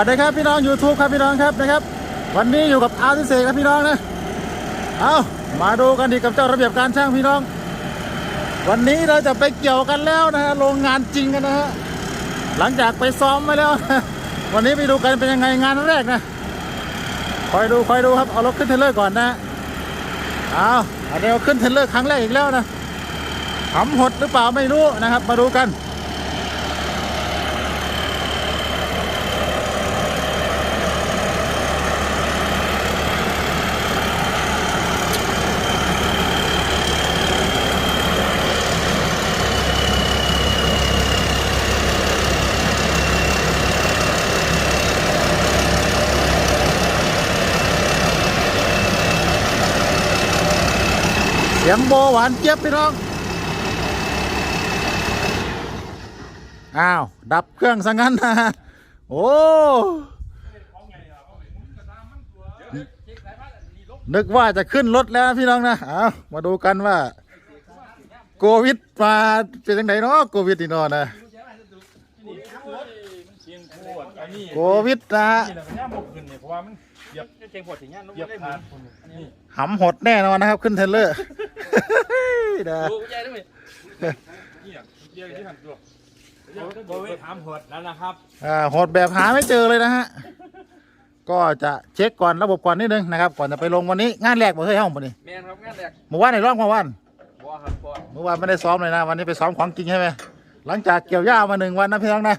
สวัสดีครับพี่น้อง YouTube ครับพี่น้องครับนะครับ วันนี้อยู่กับอาร์ติเซครับพี่น้องนะเอามาดูกันดีกับเจ้าระเบียบการช่างพี่น้อง วันนี้เราจะไปเกี่ยวกันแล้วนะฮะโรงงานจริงกันนะฮะหลังจากไปซ้อมไว้แล้ว วันนี้ไปดูกันเป็นยังไงงานแรกนะคอยดูคอยดูครับเอารถขึ้นเทรลเลอร์ก่อนนะเอาอันนี้เอาขึ้นเทรลเลอร์ครั้งแรกอีกแล้วนะหำหดหรือเปล่าไม่รู้นะครับ มาดูกัน สียงโบหวานเจี๊ยบพี่น้อง อ้าว ดับเครื่องซะงั้นนะโอ้นึกว่าจะขึ้นรถแล้วนะพี่น้องนะเอามาดูกันว่า โควิดมาเป็นยังไงเนาะโควิดนี่เนอนนะเชียงโคตรอันนี้โควิดนะฮะนี่แหละมันย่ามบขึ้นเนี่ยเพราะว่ามันเหยียบเก่งปวดถึงเนี้ยเหยียบผ่านนี่หำหดแน่นอนนะครับ ขึ้นเทรลเลอร์ นะดูใหญ่ด้วยนี่อะเหยียบที่หันตัวโบเวทามหดแล้วนะครับ อ่าหดแบบหาไม่เจอเลยนะฮะ ก็จะเช็คก่อนระบบก่อนนิดนึงนะครับ ก่อนจะไปลงวันนี้งานแรกบ่เคยห้องบ่นี่แมนครับงานแรกเมื่อวานในร่องเมื่อวานบัวครับบัวเมื่อวานไม่ได้ซ้อมเลยนะ วันนี้ไปซ้อมของจริงใช่ไหมหลังจากเกี่ยวหญ้ามาหนึ่งวันนะพี่น้องนะ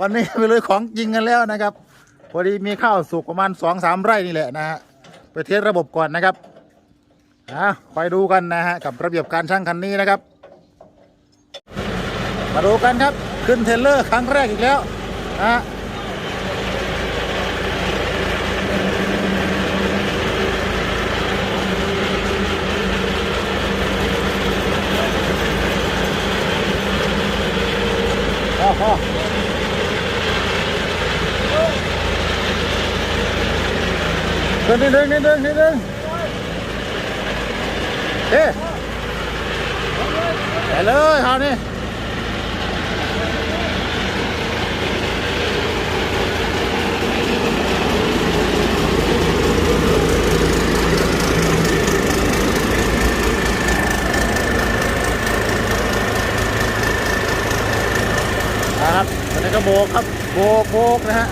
วันนี้ไปเลยของจริงกันแล้วนะครับ พอดีมีข้าวสุกประมาณสองสามไร่นี่แหละนะฮะ ไปเทสระบบก่อนนะครับ อะคอยดูกันนะฮะกับระเบียบการช่างคันนี้นะครับ มาดูกันครับขึ้นเทเลอร์ครั้งแรกอีกแล้วนะฮะพ่อพ่อเดินนิดนึงนิดนึงนิดนึ งเฮ้ไปเลยคราวนี้ครับตอนนี้ก็โบกครับ โบกโบกนะฮะ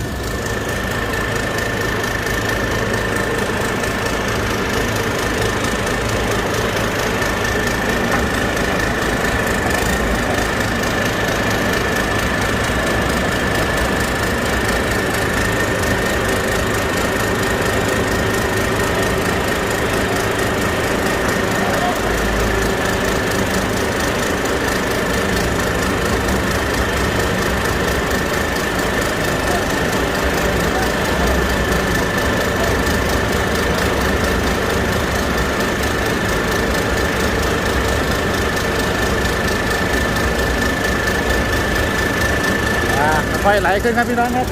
ค่อยไหลขึ้นครับพี่น้องครับ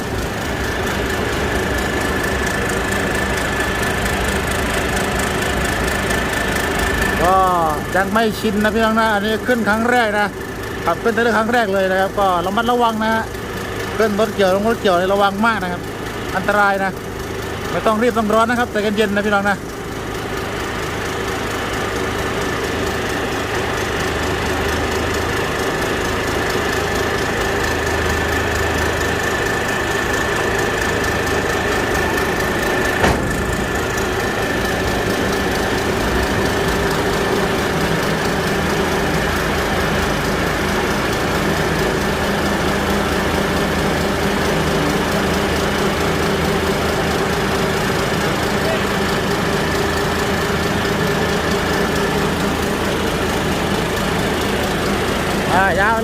ก็ยังไม่ชินนะพี่น้องนะอันนี้ขึ้นครั้งแรกนะขับขึ้นแต่ละครั้งแรกเลยนะครับ ก็ระมัดระวังนะฮะขึ้นรถเกี่ยวลงรถเกี่ยวนี่ระวังมากนะครับ อันตรายนะไม่ต้องรีบต้องร้อนนะครับใจเย็นๆนะพี่น้องนะ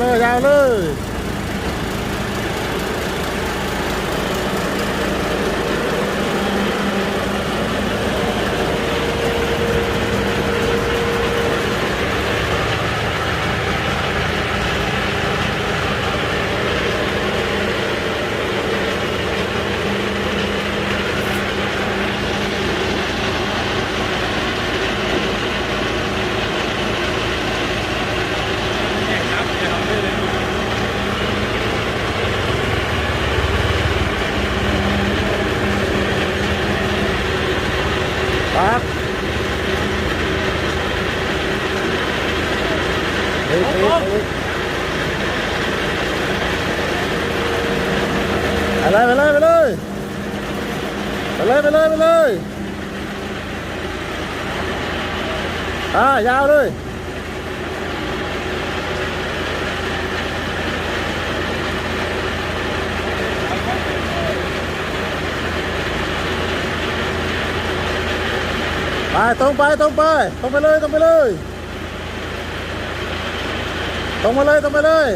อ่าย เลยยาวเลยไปเลยไปเลยไปเลยไปเลยไปเลยอ่ายาวเลยไปตรงไปตรงไปตรงไปเลยตรงไปเลยตรงมาเลยตรงไปเลย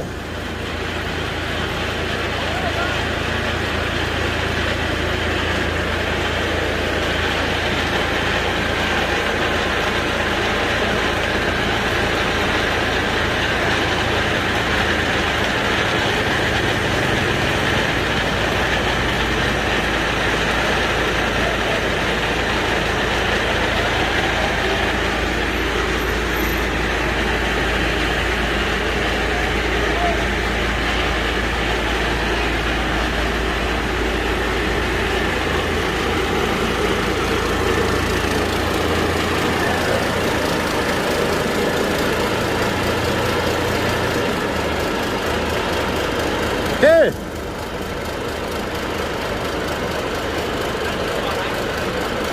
เฮ้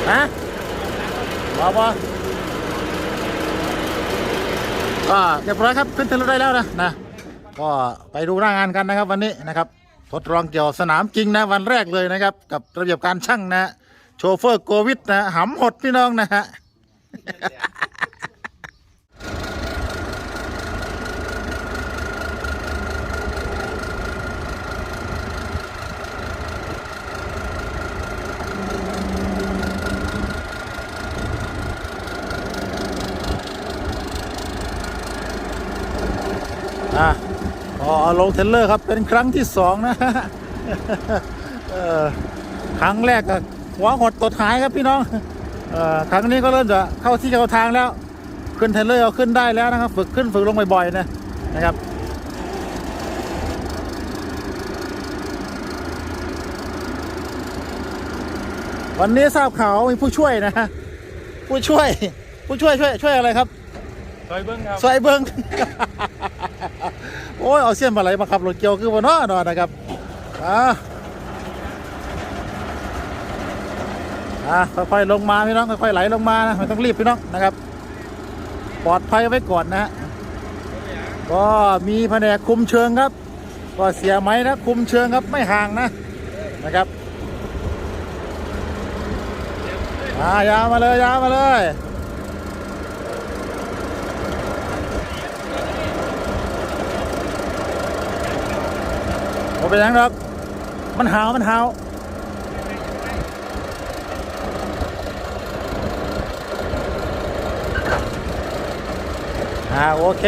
ฮะบอบอก็เรียบร้อยครับขึ้นเทรถได้แล้วนะนะก็ไปดูหน้างานกันนะครับ วันนี้นะครับ ทดลองเกี่ยวสนามจริงนะวันแรกเลยนะครับ กับระเบียบการช่างนะ โชเฟอร์โควิดนะหำหดพี่น้องนะฮะ อะพอเอาลงเทรลเลอร์ครับเป็นครั้งที่สองนะเออครั้งแรกก็หัวหดตดหายครับพี่น้องเออครั้งนี้ก็เริ่มจะเข้าที่เข้าทางแล้ว ขึ้นเทรลเลอร์เอาขึ้นได้แล้วนะครับ ฝึกขึ้นฝึกลงบ่อยๆนะนะครับวันนี้ทราบข่าวว่ามีผู้ช่วยนะฮะผู้ช่วย ผู้ช่วยช่วยช่วยอะไรครับ ซอยเบิ้งครับ ซอยเบิง โอ้ยเอาเสี้ยนมาไหลมาขับรถเกี่ยวคือวันน้อนอนนะครับอ่าอ่าค่อยๆลงมาพี่น้องค่อยๆไหลลงมานะไม่ต้องรีบพี่น้องนะครับ ปลอดภัยไว้ก่อนนะฮะก็มีแผนกคุมเชิงครับ ก็เสียไหมนะคุมเชิงครับไม่ห่างนะนะครับอ่ายาวมาเลยยาวมาเลย โอ้เป็นยังครับมันหาวมันหาวอ่าโอเค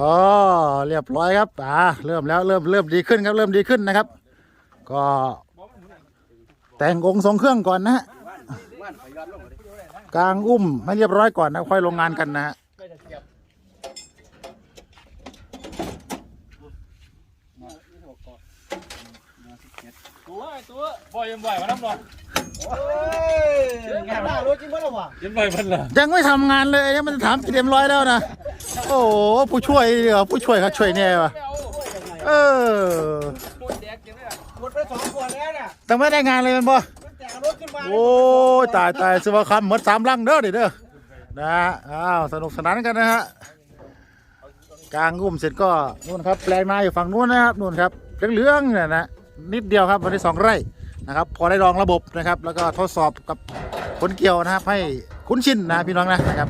อ๋อเรียบร้อยครับอ่าเริ่มแล้วเริ่มเริ่มดีขึ้นครับ เริ่มดีขึ้นนะครับ ก็แต่งองค์ทรงเครื่องก่อนนะฮะกลางอุ้มให้เรียบร้อยก่อนนะค่อยลงงานกันนะฮะตัวตัวบ่อยยังบ่อยมาน้ำหรองานหน้ารถจริงมั้งวะยังบ่อยพันละยังไม่ทำงานเลยยังมันถามกี่เรียบร้อยแล้วนะ โอ้โหผู้ช่วยเหรอผู้ช่วยเขาช่วยแน่วะเออหมดไปสองขวดแล้วเนี่ยแต่ไม่ได้งานเลยมันบ่แต่รถขึ้นมาโอ้ยตายตายสุภาคำหมดสามลังเด้อเด้อเด้อนะฮะอ้าวสนุกสนานกันนะฮะกลางอุ้มเสร็จก็นู่นครับแปลงนาอยู่ฝั่งนู้นนะครับนู่นครับเหลืองๆเนี่ยนะนิดเดียวครับวันที่สองไร่นะครับ พอได้ลองระบบนะครับ แล้วก็ทดสอบกับคนเกี่ยวนะครับให้คุ้นชินนะพี่น้องนะนะครับ